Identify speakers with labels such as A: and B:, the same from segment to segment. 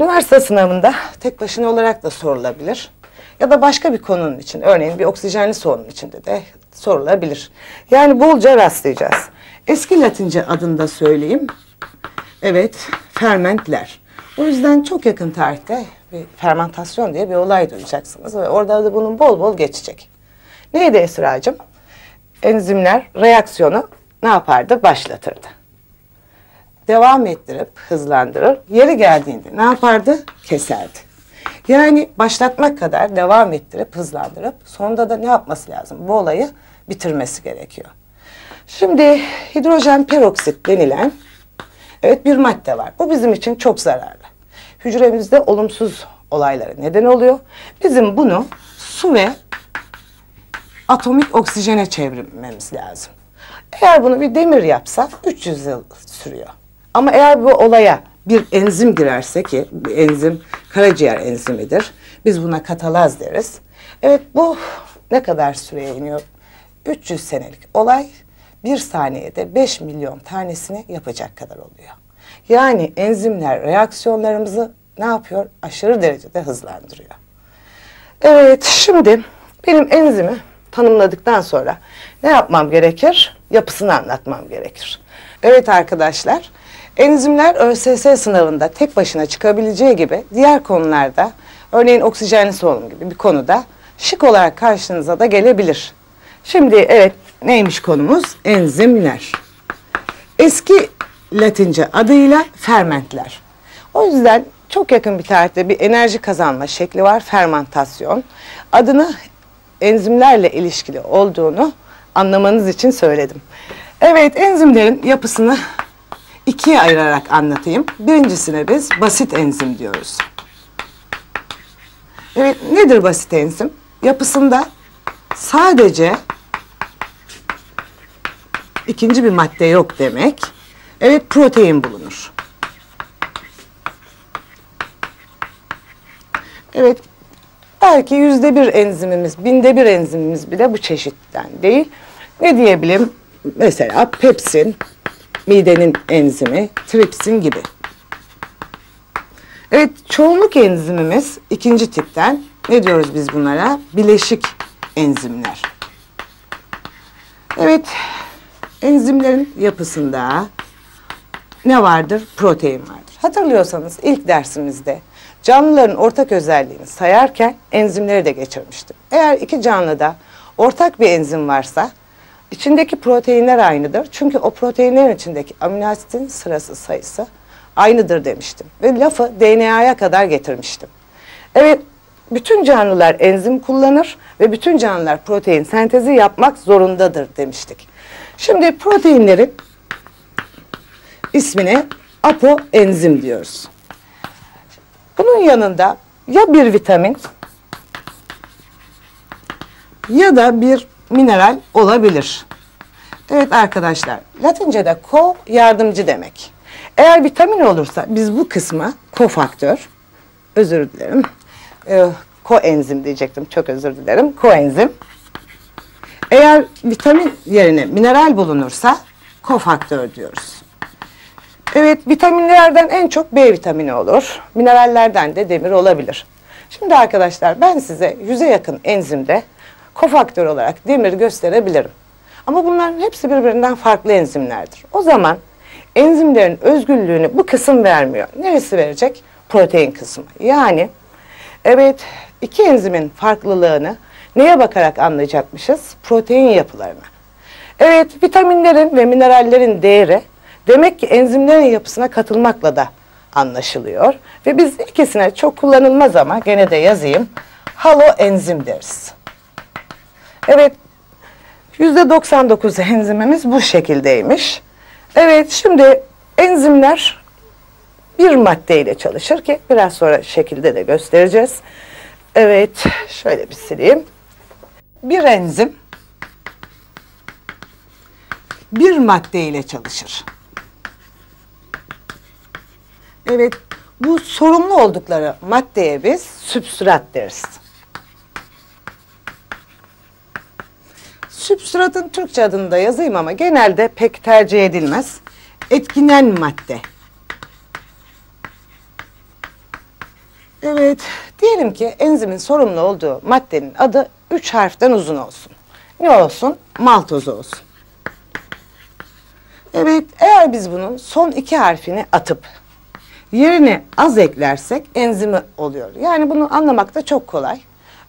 A: Üniversite sınavında tek başına olarak da sorulabilir. Ya da başka bir konunun için, örneğin bir oksijenli sorunun içinde de sorulabilir. Yani bolca rastlayacağız. Eski Latince adını da söyleyeyim. Evet, fermentler. O yüzden çok yakın tarihte bir fermentasyon diye bir olay duyacaksınız ve orada da bunun bol bol geçecek. Neydi Esra'cığım? Enzimler reaksiyonu ne yapardı? Başlatırdı. Devam ettirip hızlandırır. Yeri geldiğinde ne yapardı? Keserdi. Yani başlatmak kadar devam ettirip hızlandırıp sonunda da ne yapması lazım? Bu olayı bitirmesi gerekiyor. Şimdi hidrojen peroksit denilen evet bir madde var. Bu bizim için çok zararlı. Hücremizde olumsuz olaylara neden oluyor. Bizim bunu su ve atomik oksijene çevirmemiz lazım. Eğer bunu bir demir yapsa 300 yıl sürüyor. Ama eğer bu olaya bir enzim girerse ki enzim karaciğer enzimidir. Biz buna katalaz deriz. Evet bu ne kadar süreye iniyor? 300 senelik olay bir saniyede 5 milyon tanesini yapacak kadar oluyor. Yani enzimler reaksiyonlarımızı ne yapıyor? Aşırı derecede hızlandırıyor. Evet şimdi benim enzimi tanımladıktan sonra ne yapmam gerekir? Yapısını anlatmam gerekir. Evet arkadaşlar enzimler ÖSS sınavında tek başına çıkabileceği gibi diğer konularda örneğin oksijenli solunum gibi bir konuda şık olarak karşınıza da gelebilir. Şimdi evet neymiş konumuz? Enzimler. Eski Latince adıyla fermentler. O yüzden çok yakın bir tarihte bir enerji kazanma şekli var fermentasyon. Adını enzimlerle ilişkili olduğunu anlamanız için söyledim. Evet enzimlerin yapısını ikiye ayırarak anlatayım. Birincisine biz basit enzim diyoruz. Evet nedir basit enzim? Yapısında sadece ikinci bir madde yok demek. Evet protein bulunur. Evet belki yüzde bir enzimimiz, binde bir enzimimiz bile bu çeşitten değil. Ne diyebilirim? Mesela pepsin, midenin enzimi, tripsin gibi. Evet çoğunluk enzimimiz ikinci tipten. Ne diyoruz biz bunlara? Bileşik enzimler. Evet enzimlerin yapısında ne vardır? Protein vardır. Hatırlıyorsanız ilk dersimizde canlıların ortak özelliğini sayarken enzimleri de geçirmiştim. Eğer iki canlıda ortak bir enzim varsa içindeki proteinler aynıdır. Çünkü o proteinlerin içindeki amino asitin sırası sayısı aynıdır demiştim. Ve lafı DNA'ya kadar getirmiştim. Evet bütün canlılar enzim kullanır ve bütün canlılar protein sentezi yapmak zorundadır demiştik. Şimdi proteinlerin ismine apoenzim diyoruz. Bunun yanında ya bir vitamin ya da bir mineral olabilir. Evet arkadaşlar, Latince'de ko yardımcı demek. Eğer vitamin olursa biz bu kısma kofaktör, özür dilerim, e, koenzim diyecektim, çok özür dilerim, koenzim. Eğer vitamin yerine mineral bulunursa kofaktör diyoruz. Evet, vitaminlerden en çok B vitamini olur. Minerallerden de demir olabilir. Şimdi arkadaşlar ben size yüze yakın enzimde kofaktör olarak demir gösterebilirim. Ama bunların hepsi birbirinden farklı enzimlerdir. O zaman enzimlerin özgürlüğünü bu kısım vermiyor. Neresi verecek? Protein kısmı. Yani evet iki enzimin farklılığını neye bakarak anlayacakmışız? Protein yapılarına. Evet vitaminlerin ve minerallerin değeri demek ki enzimlerin yapısına katılmakla da anlaşılıyor. Ve biz ikisine çok kullanılmaz ama gene de yazayım. Haloenzim deriz. Evet %99 enzimimiz bu şekildeymiş. Evet şimdi enzimler bir maddeyle çalışır ki biraz sonra şekilde de göstereceğiz. Evet şöyle bir sileyim. Bir enzim bir maddeyle çalışır. Evet bu sorumlu oldukları maddeye biz sübstrat deriz. Sübstratın Türkçe adını da yazayım ama genelde pek tercih edilmez. Etkinen madde. Evet, diyelim ki enzimin sorumlu olduğu maddenin adı üç harften uzun olsun. Ne olsun? Maltoz olsun. Evet, eğer biz bunun son iki harfini atıp yerine az eklersek enzimi oluyor. Yani bunu anlamak da çok kolay.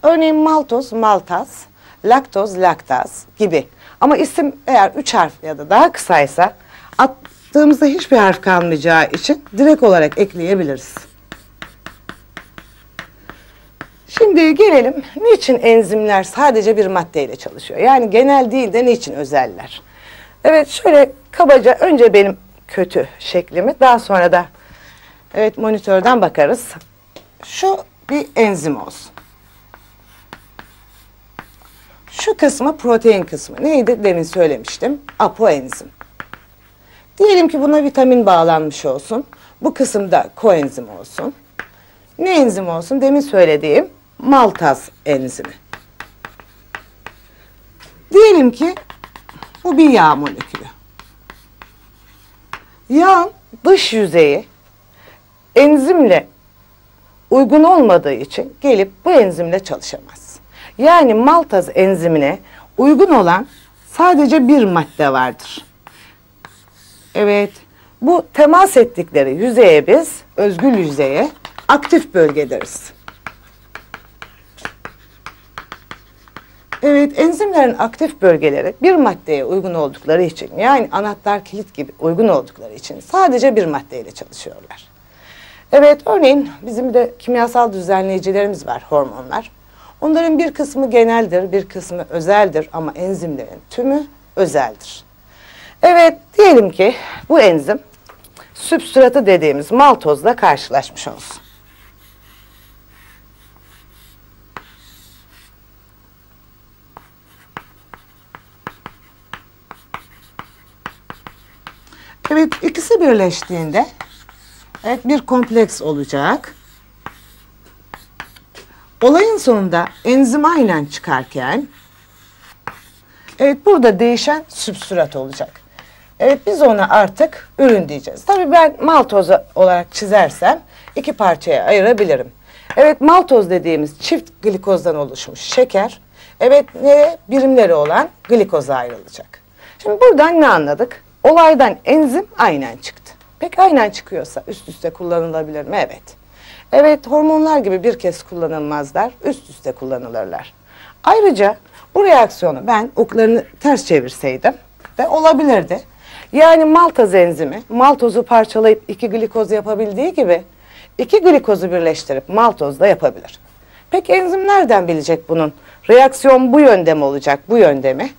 A: Örneğin maltoz, maltaz, laktoz, laktaz gibi. Ama isim eğer üç harf ya da daha kısaysa attığımızda hiçbir harf kalmayacağı için direkt olarak ekleyebiliriz. Şimdi gelelim niçin enzimler sadece bir maddeyle çalışıyor? Yani genel değil de niçin özeller? Evet şöyle kabaca önce benim kötü şeklimi daha sonra da evet monitörden bakarız. Şu bir enzim olsun. Şu kısmı protein kısmı. Neydi demin söylemiştim. Apoenzim. Diyelim ki buna vitamin bağlanmış olsun. Bu kısımda koenzim olsun. Ne enzim olsun? Demin söylediğim maltaz enzimi. Diyelim ki bu bir yağ molekülü. Yağın dış yüzeyi enzimle uygun olmadığı için gelip bu enzimle çalışamaz. Yani maltaz enzimine uygun olan sadece bir madde vardır. Evet, bu temas ettikleri yüzeye biz özgül yüzeye aktif bölge deriz. Evet, enzimlerin aktif bölgeleri bir maddeye uygun oldukları için yani anahtar kilit gibi uygun oldukları için sadece bir maddeyle çalışıyorlar. Evet, örneğin bizim de kimyasal düzenleyicilerimiz var, hormonlar. Onların bir kısmı geneldir, bir kısmı özeldir ama enzimlerin tümü özeldir. Evet, diyelim ki bu enzim sübstratı dediğimiz maltozla karşılaşmış olsun. Evet, ikisi birleştiğinde evet bir kompleks olacak. Olayın sonunda enzim aynen çıkarken evet burada değişen sübstrat olacak. Evet biz ona artık ürün diyeceğiz. Tabii ben maltoz olarak çizersem iki parçaya ayırabilirim. Evet maltoz dediğimiz çift glikozdan oluşmuş şeker. Evet ne birimleri olan glikoza ayrılacak. Şimdi buradan ne anladık? Olaydan enzim aynen çıktı. Peki aynen çıkıyorsa üst üste kullanılabilir mi? Evet. Evet hormonlar gibi bir kez kullanılmazlar, üst üste kullanılırlar. Ayrıca bu reaksiyonu ben oklarını ters çevirseydim de olabilirdi. Yani maltaz enzimi maltozu parçalayıp iki glikoz yapabildiği gibi iki glikozu birleştirip maltoz da yapabilir. Peki enzim nereden bilecek bunun? Reaksiyon bu yönde mi olacak, bu yönde mi?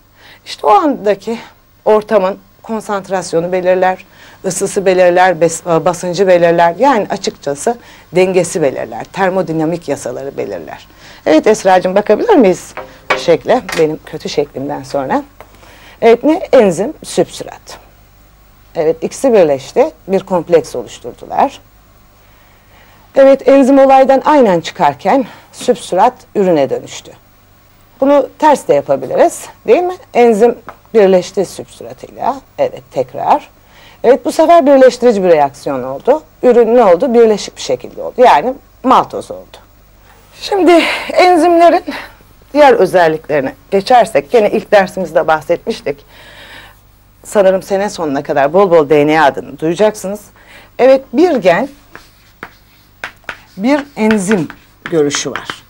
A: İşte o andaki ortamın konsantrasyonu belirler, ısısı belirler, basıncı belirler. Yani açıkçası dengesi belirler, termodinamik yasaları belirler. Evet Esra'cığım bakabilir miyiz şekle, benim kötü şeklimden sonra? Evet ne? Enzim, sübstrat. Evet ikisi birleşti, bir kompleks oluşturdular. Evet enzim olaydan aynen çıkarken sübstrat ürüne dönüştü. Bunu ters de yapabiliriz değil mi? Enzim birleşti sübstratıyla. Evet tekrar. Evet bu sefer birleştirici bir reaksiyon oldu. Ürün ne oldu? Birleşik bir şekilde oldu. Yani maltoz oldu. Şimdi enzimlerin diğer özelliklerine geçersek gene ilk dersimizde bahsetmiştik. Sanırım sene sonuna kadar bol bol DNA adını duyacaksınız. Evet bir gen bir enzim görüşü var.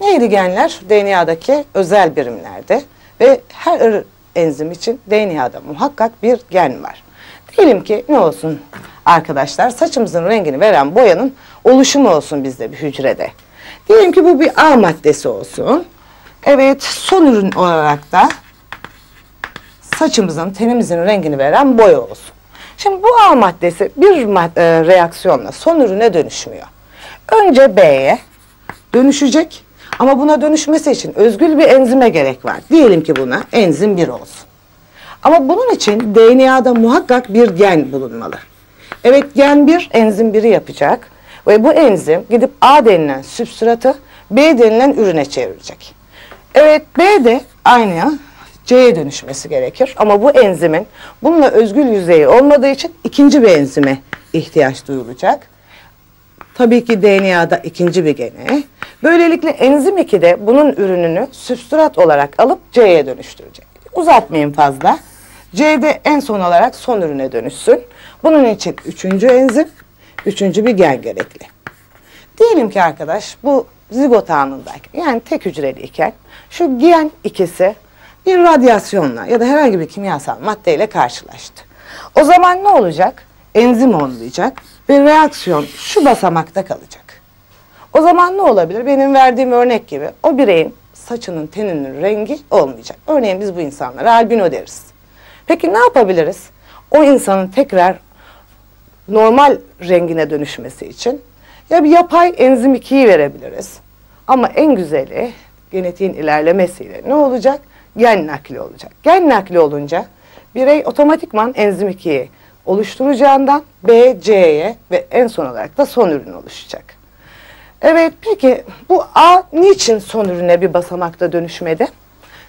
A: Neydi genler? DNA'daki özel birimlerdi ve her enzim için DNA'da muhakkak bir gen var. Diyelim ki ne olsun arkadaşlar saçımızın rengini veren boyanın oluşumu olsun bizde bir hücrede. Diyelim ki bu bir A maddesi olsun. Evet son ürün olarak da saçımızın tenimizin rengini veren boya olsun. Şimdi bu A maddesi bir mad e, reaksiyonla son ürüne dönüşmüyor. Önce B'ye dönüşecek ama buna dönüşmesi için özgül bir enzime gerek var. Diyelim ki buna enzim 1 olsun. Ama bunun için DNA'da muhakkak bir gen bulunmalı. Evet gen 1 enzim 1'i yapacak ve bu enzim gidip A denilen sübstratı B denilen ürüne çevirecek. Evet B de aynı C'ye dönüşmesi gerekir ama bu enzimin bununla özgül yüzeyi olmadığı için ikinci bir enzime ihtiyaç duyulacak. Tabii ki DNA'da ikinci bir gene. Böylelikle enzim 2 de bunun ürününü sübstrat olarak alıp C'ye dönüştürecek. Uzatmayayım fazla. C'de en son olarak son ürüne dönüşsün. Bunun için üçüncü enzim, üçüncü bir gen gerekli. Diyelim ki arkadaş bu zigot anındayken yani tek hücreliyken şu gen ikisi bir radyasyonla ya da herhangi bir kimyasal maddeyle karşılaştı. O zaman ne olacak? Enzim olmayacak ve reaksiyon şu basamakta kalacak. O zaman ne olabilir? Benim verdiğim örnek gibi o bireyin saçının teninin rengi olmayacak. Örneğin biz bu insanlara albino deriz. Peki ne yapabiliriz? O insanın tekrar normal rengine dönüşmesi için ya bir yapay enzim 2'yi verebiliriz. Ama en güzeli genetiğin ilerlemesiyle ne olacak? Gen nakli olacak. Gen nakli olunca birey otomatikman enzim 2'yi oluşturacağından B, C'ye ve en son olarak da son ürün oluşacak. Evet peki bu A niçin son ürüne bir basamakta dönüşmedi?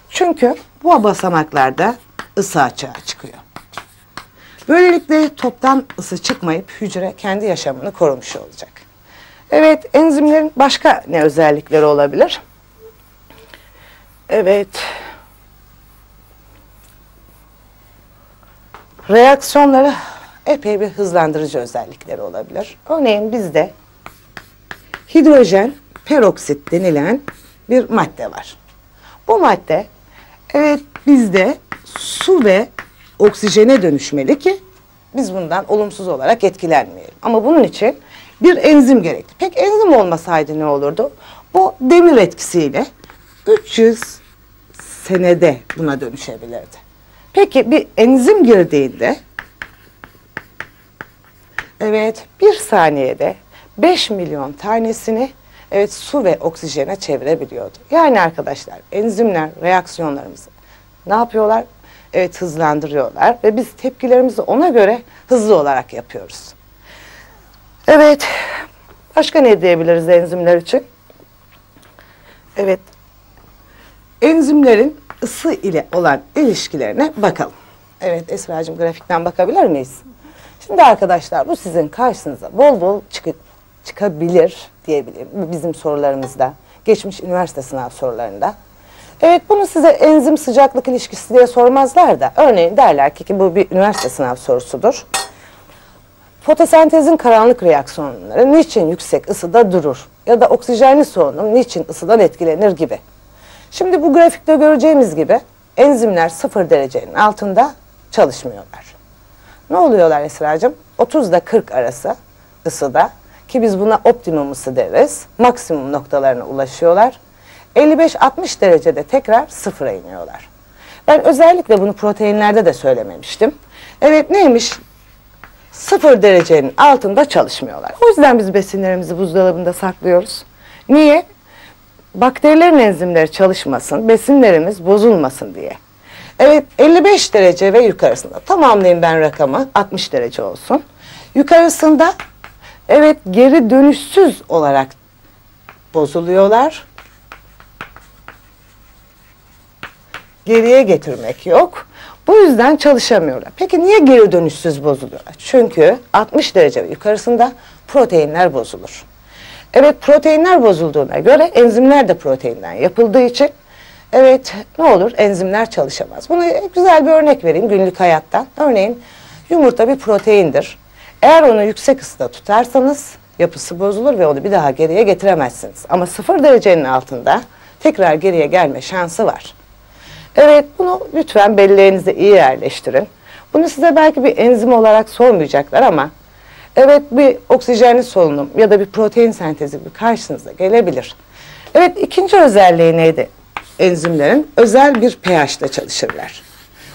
A: Çünkü bu basamaklarda ısı açığa çıkıyor. Böylelikle toptan ısı çıkmayıp hücre kendi yaşamını korumuş olacak. Evet enzimlerin başka ne özellikleri olabilir? Evet. Reaksiyonları epey bir hızlandırıcı özellikleri olabilir. Örneğin bizde hidrojen peroksit denilen bir madde var. Bu madde evet bizde su ve oksijene dönüşmeli ki biz bundan olumsuz olarak etkilenmeyelim. Ama bunun için bir enzim gerekli. Pek enzim olmasaydı ne olurdu? Bu demir etkisiyle 300 senede buna dönüşebilirdi. Peki bir enzim girdiğinde evet bir saniyede 5 milyon tanesini evet su ve oksijene çevirebiliyordu. Yani arkadaşlar enzimler reaksiyonlarımızı ne yapıyorlar? Evet hızlandırıyorlar ve biz tepkilerimizi ona göre hızlı olarak yapıyoruz. Evet başka ne diyebiliriz enzimler için? Evet enzimlerin ısı ile olan ilişkilerine bakalım. Evet Esra'cığım grafikten bakabilir miyiz? Şimdi arkadaşlar bu sizin karşınıza bol bol çıkı, çıkabilir diyebilirim. Bizim sorularımızda. Geçmiş üniversite sınav sorularında. Evet bunu size enzim sıcaklık ilişkisi diye sormazlar da örneğin derler ki, ki bu bir üniversite sınav sorusudur. Fotosentezin karanlık reaksiyonları niçin yüksek ısıda durur? Ya da oksijenli solunum niçin ısıdan etkilenir gibi. Şimdi bu grafikte göreceğimiz gibi enzimler sıfır derecenin altında çalışmıyorlar. Ne oluyorlar Esra'cığım? 30 ile 40 arası ısıda ki biz buna optimum ısı deriz. Maksimum noktalarına ulaşıyorlar. 55-60 derecede tekrar sıfıra iniyorlar. Ben özellikle bunu proteinlerde de söylememiştim. Evet neymiş? Sıfır derecenin altında çalışmıyorlar. O yüzden biz besinlerimizi buzdolabında saklıyoruz. Niye? Bakterilerin enzimleri çalışmasın, besinlerimiz bozulmasın diye. Evet 55 derece ve yukarısında. Tamamlayayım ben rakamı 60 derece olsun. Yukarısında evet geri dönüşsüz olarak bozuluyorlar. Geriye getirmek yok. Bu yüzden çalışamıyorlar. Peki niye geri dönüşsüz bozuluyorlar? Çünkü 60 derece yukarısında proteinler bozulur. Evet proteinler bozulduğuna göre enzimler de proteinden yapıldığı için evet ne olur enzimler çalışamaz. Buna güzel bir örnek vereyim günlük hayattan. Örneğin yumurta bir proteindir. Eğer onu yüksek ısıda tutarsanız yapısı bozulur ve onu bir daha geriye getiremezsiniz. Ama sıfır derecenin altında tekrar geriye gelme şansı var. Evet bunu lütfen belleğinize iyi yerleştirin. Bunu size belki bir enzim olarak sormayacaklar ama evet bir oksijenli solunum ya da bir protein sentezi bir karşınıza gelebilir. Evet ikinci özelliği neydi? Enzimlerin özel bir pH'de çalışırlar.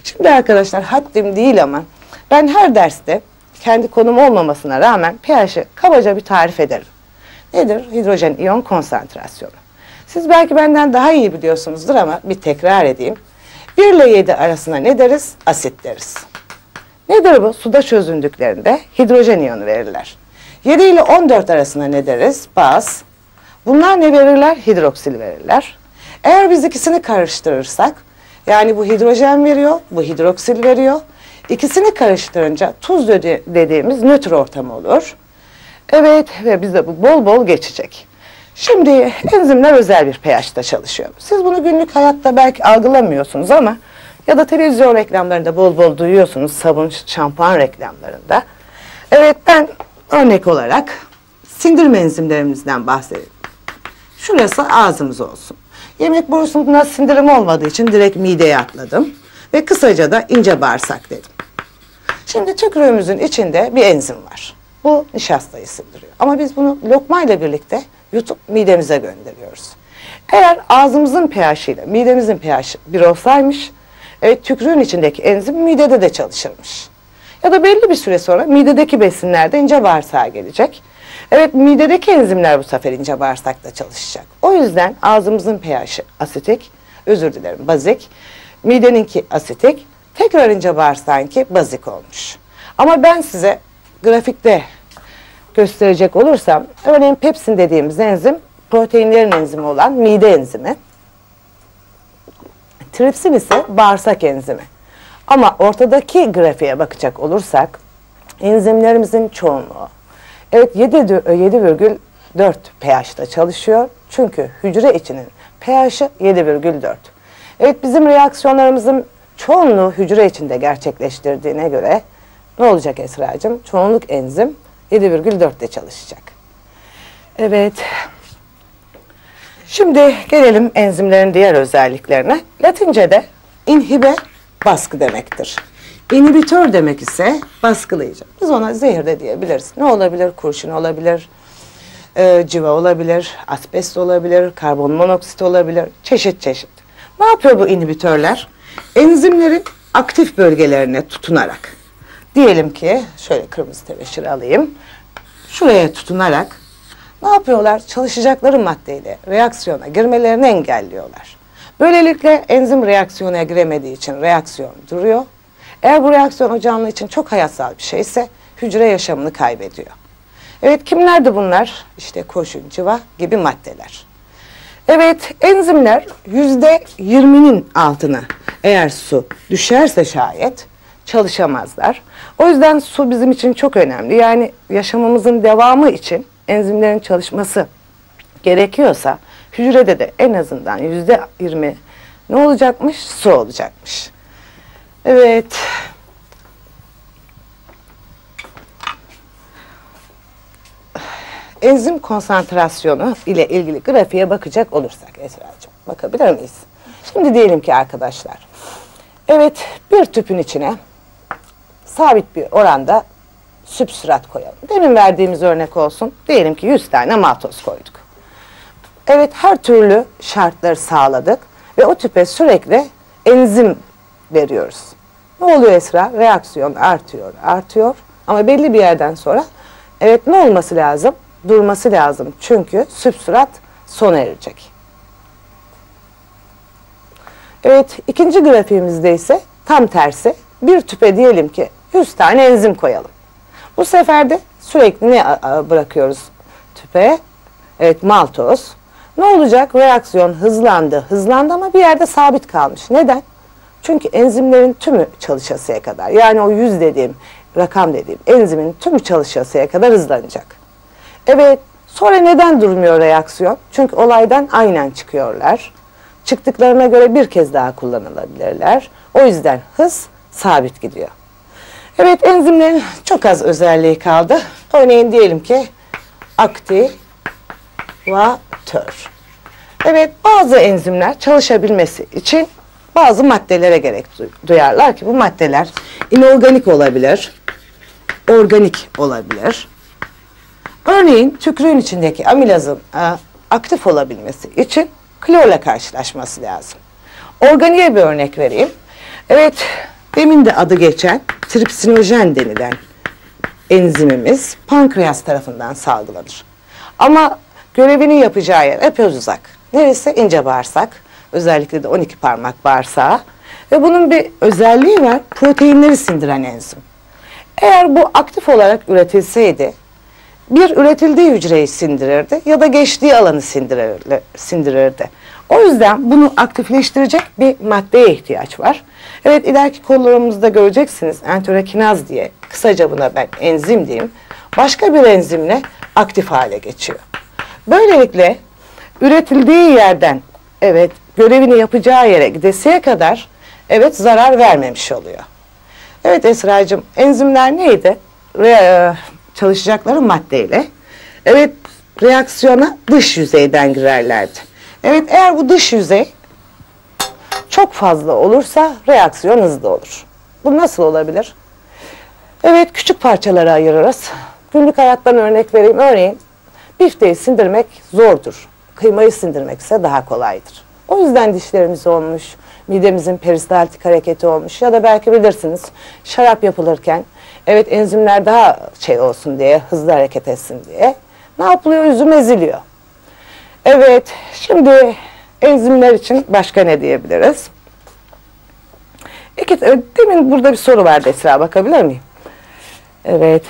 A: Şimdi arkadaşlar haddim değil ama ben her derste kendi konum olmamasına rağmen pH'i kabaca bir tarif ederim. Nedir? Hidrojen iyon konsantrasyonu. Siz belki benden daha iyi biliyorsunuzdur ama bir tekrar edeyim. 1 ile 7 arasına ne deriz? Asit deriz. Nedir bu? Suda çözündüklerinde hidrojen iyonu verirler. 7 ile 14 arasına ne deriz? Baz. Bunlar ne verirler? Hidroksil verirler. Eğer biz ikisini karıştırırsak, yani bu hidrojen veriyor, bu hidroksil veriyor. İkisini karıştırınca tuz dediğimiz nötr ortam olur. Evet ve bize bu bol bol geçecek. Şimdi enzimler özel bir pH'te çalışıyor. Siz bunu günlük hayatta belki algılamıyorsunuz ama ya da televizyon reklamlarında bol bol duyuyorsunuz sabun, şampuan reklamlarında. Evet ben örnek olarak sindirme enzimlerimizden bahsedeyim. Şurası ağzımız olsun. Yemek borusunda sindirim olmadığı için direkt mideye atladım. Ve kısaca da ince bağırsak dedim. Şimdi tükürüğümüzün içinde bir enzim var. Bu nişastayı sindiriyor. Ama biz bunu lokmayla birlikte yutup midemize gönderiyoruz. Eğer ağzımızın pH ile midemizin pH bir olsaymış, evet tükürüğün içindeki enzim midede de çalışırmış. Ya da belli bir süre sonra midedeki besinler de ince bağırsağa gelecek. Evet midedeki enzimler bu sefer ince bağırsakta çalışacak. O yüzden ağzımızın pH'i asitik, özür dilerim bazik, mideninki asitik, tekrar ince bağırsağınki bazik olmuş. Ama ben size grafikte gösterecek olursam, örneğin pepsin dediğimiz enzim, proteinlerin enzimi olan mide enzimi. Tripsin ise bağırsak enzimi. Ama ortadaki grafiğe bakacak olursak, enzimlerimizin çoğunluğu, evet 7,4 pH'da çalışıyor. Çünkü hücre içinin pH'i 7,4. Evet bizim reaksiyonlarımızın çoğunluğu hücre içinde gerçekleştirdiğine göre ne olacak Esra'cığım? Çoğunluk enzim 7,4'te çalışacak. Evet. Şimdi gelelim enzimlerin diğer özelliklerine. Latince'de inhibe baskı demektir. İnhibitör demek ise baskılayıcı. Biz ona zehir de diyebiliriz. Ne olabilir? Kurşun olabilir, e, civa olabilir, asbest olabilir, karbon monoksit olabilir, çeşit çeşit. Ne yapıyor bu inhibitörler? Enzimlerin aktif bölgelerine tutunarak, diyelim ki şöyle kırmızı tebeşir alayım, şuraya tutunarak ne yapıyorlar? Çalışacakları maddeyle reaksiyona girmelerini engelliyorlar. Böylelikle enzim reaksiyona giremediği için reaksiyon duruyor. Eğer bu reaksiyon o canlı için çok hayatsal bir şeyse hücre yaşamını kaybediyor. Evet kimlerdi bunlar? İşte kurşun, civa gibi maddeler. Evet enzimler yüzde yirminin altına eğer su düşerse şayet çalışamazlar. O yüzden su bizim için çok önemli. Yani yaşamımızın devamı için enzimlerin çalışması gerekiyorsa hücrede de en azından yüzde yirmi ne olacakmış? Su olacakmış. Evet. Enzim konsantrasyonu ile ilgili grafiğe bakacak olursak Esra'cığım bakabilir miyiz? Şimdi diyelim ki arkadaşlar evet bir tüpün içine sabit bir oranda sübstrat koyalım. Demin verdiğimiz örnek olsun. Diyelim ki 100 tane maltoz koyduk. Evet her türlü şartları sağladık ve o tüpe sürekli enzim veriyoruz. Ne oluyor Esra? Reaksiyon artıyor, artıyor ama belli bir yerden sonra evet ne olması lazım? Durması lazım çünkü sübstrat sona erecek. Evet ikinci grafiğimizde ise tam tersi bir tüpe diyelim ki 100 tane enzim koyalım. Bu sefer de sürekli ne bırakıyoruz tüpe? Evet maltoz. Ne olacak? Reaksiyon hızlandı, hızlandı ama bir yerde sabit kalmış. Neden? Çünkü enzimlerin tümü çalışasıya kadar yani o yüz dediğim, rakam dediğim enzimin tümü çalışasıya kadar hızlanacak. Evet, sonra neden durmuyor reaksiyon? Çünkü olaydan aynen çıkıyorlar. Çıktıklarına göre bir kez daha kullanılabilirler. O yüzden hız sabit gidiyor. Evet enzimlerin çok az özelliği kaldı. Örneğin diyelim ki aktivatör. Evet bazı enzimler çalışabilmesi için bazı maddelere gerek duyarlar ki bu maddeler inorganik olabilir, organik olabilir. Örneğin tükürüğün içindeki amilazın e, aktif olabilmesi için klorla karşılaşması lazım. Organiğe bir örnek vereyim. Evet, demin de adı geçen tripsinojen denilen enzimimiz pankreas tarafından salgılanır. Ama görevini yapacağı yer epey uzak. Neresi? İnce bağırsak. Özellikle de 12 parmak bağırsağı. Ve bunun bir özelliği var. Proteinleri sindiren enzim. Eğer bu aktif olarak üretilseydi bir üretildiği hücreyi sindirirdi ya da geçtiği alanı sindirirdi. sindirirdi. O yüzden bunu aktifleştirecek bir maddeye ihtiyaç var. Evet ileriki konularımızda göreceksiniz enterokinaz diye kısaca buna ben enzim diyeyim. başka bir enzimle aktif hale geçiyor. Böylelikle üretildiği yerden evet görevini yapacağı yere gidesiye kadar evet zarar vermemiş oluyor. Evet Esra'cığım enzimler neydi? Re- çalışacakları maddeyle evet reaksiyona dış yüzeyden girerlerdi. Evet eğer bu dış yüzey çok fazla olursa reaksiyon hızlı olur. Bu nasıl olabilir? Evet küçük parçalara ayırırız. Günlük hayattan örnek vereyim. Örneğin bifteyi sindirmek zordur. Kıymayı sindirmek ise daha kolaydır. O yüzden dişlerimiz olmuş, midemizin peristaltik hareketi olmuş ya da belki bilirsiniz şarap yapılırken evet enzimler daha şey olsun diye, hızlı hareket etsin diye ne yapılıyor? Üzüm eziliyor. Evet, şimdi enzimler için başka ne diyebiliriz? İki, e, demin burada bir soru vardı Esra, bakabilir miyim? Evet,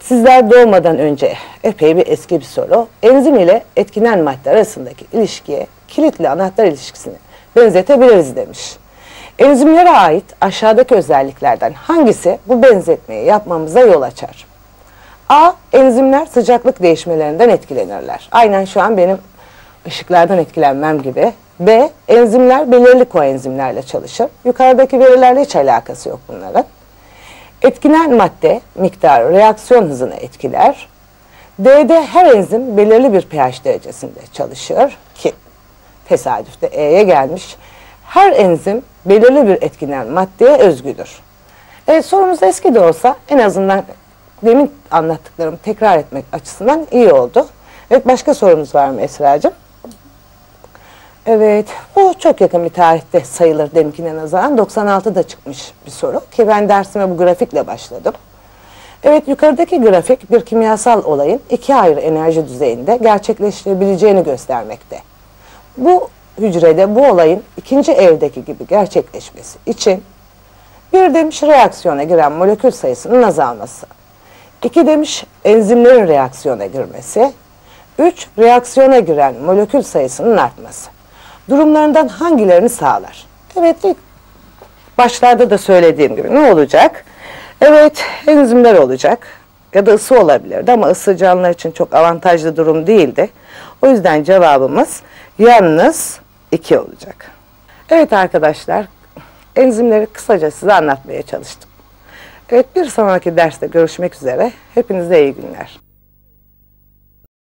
A: sizler doğmadan önce epey bir eski bir soru. Enzim ile etkinen madde arasındaki ilişkiye kilitli anahtar ilişkisini benzetebiliriz demiş. Enzimlere ait aşağıdaki özelliklerden hangisi bu benzetmeyi yapmamıza yol açar? A. Enzimler sıcaklık değişmelerinden etkilenirler. Aynen şu an benim ışıklardan etkilenmem gibi. B. Enzimler belirli koenzimlerle çalışır. Yukarıdaki verilerle hiç alakası yok bunların. Etkinen madde miktarı reaksiyon hızını etkiler. D'de her enzim belirli bir pH derecesinde çalışıyor ki tesadüfte E'ye gelmiş. Her enzim belirli bir etkinen maddeye özgüdür. Evet, sorumuz eski de olsa en azından demin anlattıklarımı tekrar etmek açısından iyi oldu. Evet başka sorunuz var mı Esra'cığım? Evet bu çok yakın bir tarihte sayılır deminkine nazaran 96'da çıkmış bir soru ki ben dersime bu grafikle başladım. Evet yukarıdaki grafik bir kimyasal olayın iki ayrı enerji düzeyinde gerçekleştirebileceğini göstermekte. Bu hücrede bu olayın ikinci evdeki gibi gerçekleşmesi için bir demiş reaksiyona giren molekül sayısının azalması. İki demiş enzimlerin reaksiyona girmesi. Üç reaksiyona giren molekül sayısının artması. Durumlarından hangilerini sağlar? Evet başlarda da söylediğim gibi ne olacak? Evet enzimler olacak ya da ısı olabilirdi ama ısı canlılar için çok avantajlı durum değildi. O yüzden cevabımız yalnız 2 olacak. Evet arkadaşlar enzimleri kısaca size anlatmaya çalıştım. Evet bir sonraki derste görüşmek üzere. Hepinize iyi günler.